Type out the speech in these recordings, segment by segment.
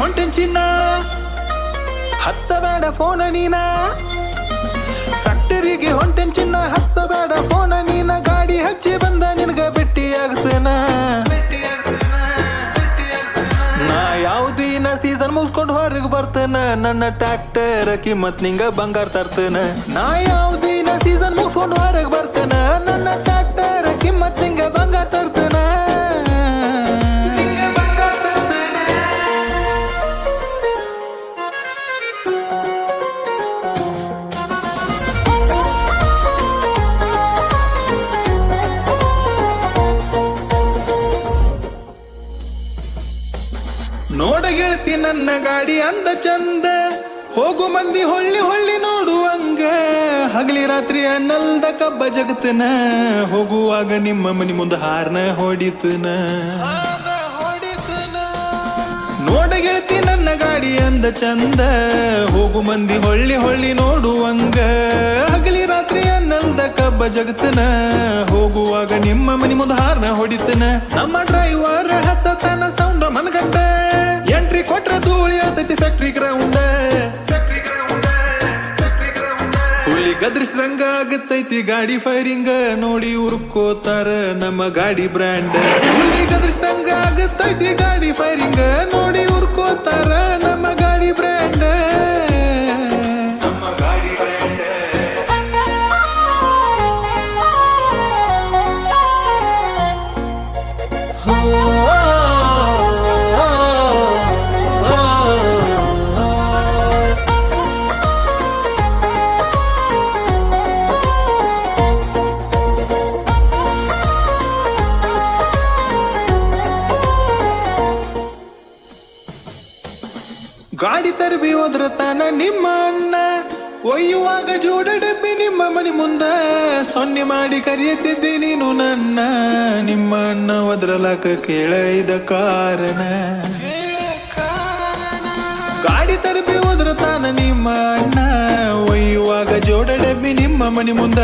ಹೊಂಟೆನ್ ಚಿನ್ನ. ಹಚ್ಚಬೇಡ ಫೋನ ನೀನ. ಫ್ಯಾಕ್ಟರಿಗೆ ಹೊಂಟೆನ್ ಚಿನ್ನ. ಹಚ್ಚಬೇಡ ಫೋನ ನೀನ. ಗಾಡಿ ಹಚ್ಚಿ ಬಂದ ನಿನಗ ಆಗ್ತೇನ. ನಾ ಯಾವ್ದಿನ ಸೀಸನ್ ಮುಗಿಸ್ಕೊಂಡು ಹೊರಗೆ ಬರ್ತೇನ. ನನ್ನ ಟ್ಯಾಕ್ಟರ್ ಕಿಮ್ಮತ್ ನಿಂಗ ಬಂಗಾರ ತರ್ತೇನ. ನಾ ಯಾವ್ದಿನ ಸೀಸನ್ ಮುಗಿಸ್ಕೊಂಡು ಹೊರಗೆ ಬರ್ತೇನ. ನನ್ನ ನೋಡ ಗೆಳತಿ ನನ್ನ ಗಾಡಿ ಅಂದ ಚಂದ. ಹೋಗು ಮಂದಿ ಹೊಳ್ಳಿ ಹೊಳ್ಳಿ ನೋಡುವಂಗ. ಹಗಲಿ ರಾತ್ರಿ ಅನ್ನಲ್ದ ಕಬ್ಬ ಜಗತ್ತನ. ಹೋಗುವಾಗ ನಿಮ್ಮ ಮನಿ ಮುಂದೆ ಹಾರ್ನ ಹೊಡಿತನ. ನೋಡ ಗೆಳತಿ ನನ್ನ ಗಾಡಿ ಅಂದ ಚಂದ. ಹೋಗು ಮಂದಿ ಹೊಳ್ಳಿ ಹೊಳ್ಳಿ ನೋಡುವಂಗ. ಹಗಲಿ ರಾತ್ರಿ ಅನ್ನಲ್ದ ಕಬ್ಬ ಜಗತ್ತನ. ಹೋಗುವಾಗ ನಿಮ್ಮ ಮನಿ ಮುಂದೆ ಹಾರ್ನ ಹೊಡಿತನ. ನಮ್ಮ ಡ್ರೈವರ್ ಧೂಳಿ ಆತೈತಿ ಫ್ಯಾಕ್ಟ್ರಿ ಗ್ರೌಂಡ್ ಹುಲಿ ಗದ್ರಿಸಿದಂಗ ಆಗತೈತಿ ಗಾಡಿ ಫೈರಿಂಗ್ ನೋಡಿ ಉರ್ಕೋತಾರ ನಮ್ಮ ಗಾಡಿ ಬ್ರ್ಯಾಂಡ್ ಹುಲಿ ಗದ್ರಿಸಿದಂಗ ಆಗತೈತಿ ಗಾಡಿ ಫೈರಿಂಗ್ ನೋಡಿ ಉರ್ಕೋತಾರ ನಮ್ಮ ಗಾಡಿ ಬ್ರ್ಯಾಂಡ್ ನಮ್ಮ ಗಾಡಿ ತರಬಿ ಹೋದ್ರ ತಾನ ನಿಮ್ಮ ಅಣ್ಣ ಒಯ್ಯುವಾಗ ಜೋಡ ಡಬ್ಬಿ ನಿಮ್ಮ ಮನಿ ಮುಂದ. ಸೊನ್ನೆ ಮಾಡಿ ಕರೆಯುತ್ತಿದ್ದೆ ನೀನು ನನ್ನ. ನಿಮ್ಮ ಅಣ್ಣ ಒದ್ರಲಾಕ ಕೇಳ ಇದ ಕಾರಣ. ಗಾಡಿ ತರಬಿ ಹೋದ್ರ ತಾನ ನಿಮ್ಮ ಅಣ್ಣ ಒಯ್ಯುವಾಗ ಜೋಡ ಡಬ್ಬಿ ನಿಮ್ಮ ಮನಿ ಮುಂದ.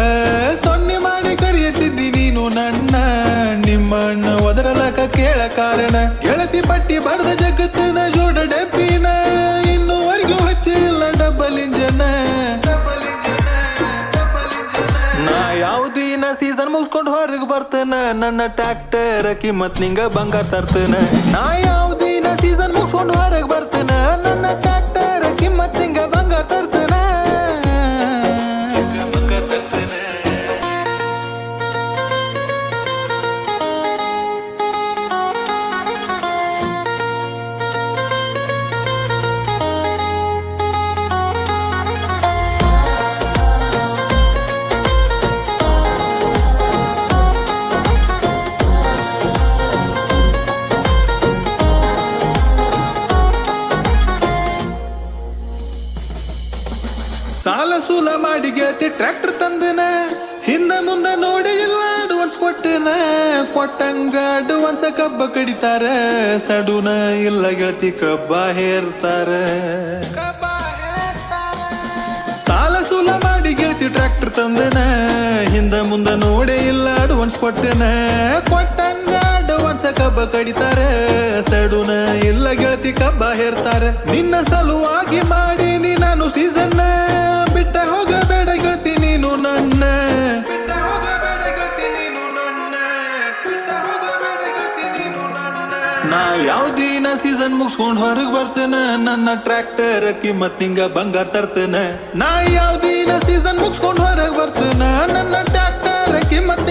ಸೊನ್ನೆ ಮಾಡಿ ಕರೆಯುತ್ತಿದ್ದಿ ನೀನು ನನ್ನ. ನಿಮ್ಮ ಅಣ್ಣ ಒದರಲಕ ಕೇಳ ಕಾರಣ. ಗೆಳತಿ ಪಟ್ಟಿ ಬಡ್ದ ಜಗತ್ತಿನ ಜೋಡ ಬರ್ತೇನ? ನನ್ನ ಟ್ಯಾಕ್ಟರ್ ಅಕ್ಕಿ ಮತ್ ನಿಂಗ ಬಂಗಾರ ತರ್ತೇನ? ನಾ ಯಾವ್ದಿನ ಸೀಸನ್ ಮುಗಿಸ್ಕೊಂಡು ಹೊರಗೆ ಬರ್ತೇನ? ನನ್ನ ಟ್ಯಾಕ್ಟರ್ ಅಕ್ಕಿ ಮತ್ ನಿಂಗ ಬಂಗಾರ ತರ್ತೇನ? ಸಾಲ ಸೂಲ ಮಾಡಿ ಗೆಳತಿ ಟ್ರ್ಯಾಕ್ಟರ್ ತಂದನ. ಹಿಂದ ಮುಂದ ನೋಡಿ ಇಲ್ಲ ಅಡ್ವಾನ್ಸ್ ಕೊಟ್ಟನ. ಕೊಟ್ಟಂಗ ಅಡ್ವಾನ್ಸ್ ಕಬ್ಬ ಕಡಿತಾರ. ಸಡುನ ಇಲ್ಲ ಗೆಳತಿ ಕಬ್ಬ ಹೇರ್ತಾರ. ಸಾಲ ಸೂಲ ಮಾಡಿ ಗೆಳತಿ ಟ್ರ್ಯಾಕ್ಟರ್ ತಂದನ. ಹಿಂದ ಮುಂದ ನೋಡಿ ಇಲ್ಲ ಅಡ್ವಾನ್ಸ್ ಕೊಟ್ಟನ. ಕೊಟ್ಟಂಗ ಅಡ್ವಾನ್ಸ್ ಕಬ್ಬ ಕಡಿತಾರ. ಸಡುನ ಇಲ್ಲ ಗೆಳತಿ ಕಬ್ಬ ಹೇರ್ತಾರ. ನಿನ್ನ ಸಲುವಾಗಿ ಮಾಡಿ ನಾನು ಸೀಸನ್ ನಾ ಸೀಸನ್ ಮುಗಿಸ್ಕೊಂಡು ಹೊರಗೆ ಬರ್ತೇನೆ. ನನ್ನ ಟ್ರ್ಯಾಕ್ಟರ್ ಅಕ್ಕಿ ಮತ್ತೆ ಹಿಂಗ ಬಂಗಾರ ತರ್ತೇನೆ. ನಾ ಯಾವ್ದಿನ ಸೀಸನ್ ಮುಗಿಸ್ಕೊಂಡು ಹೊರಗೆ ಬರ್ತೇನೆ. ನನ್ನ ಟ್ರ್ಯಾಕ್ಟರ್ ಅಕ್ಕಿ ಮತ್ತೆ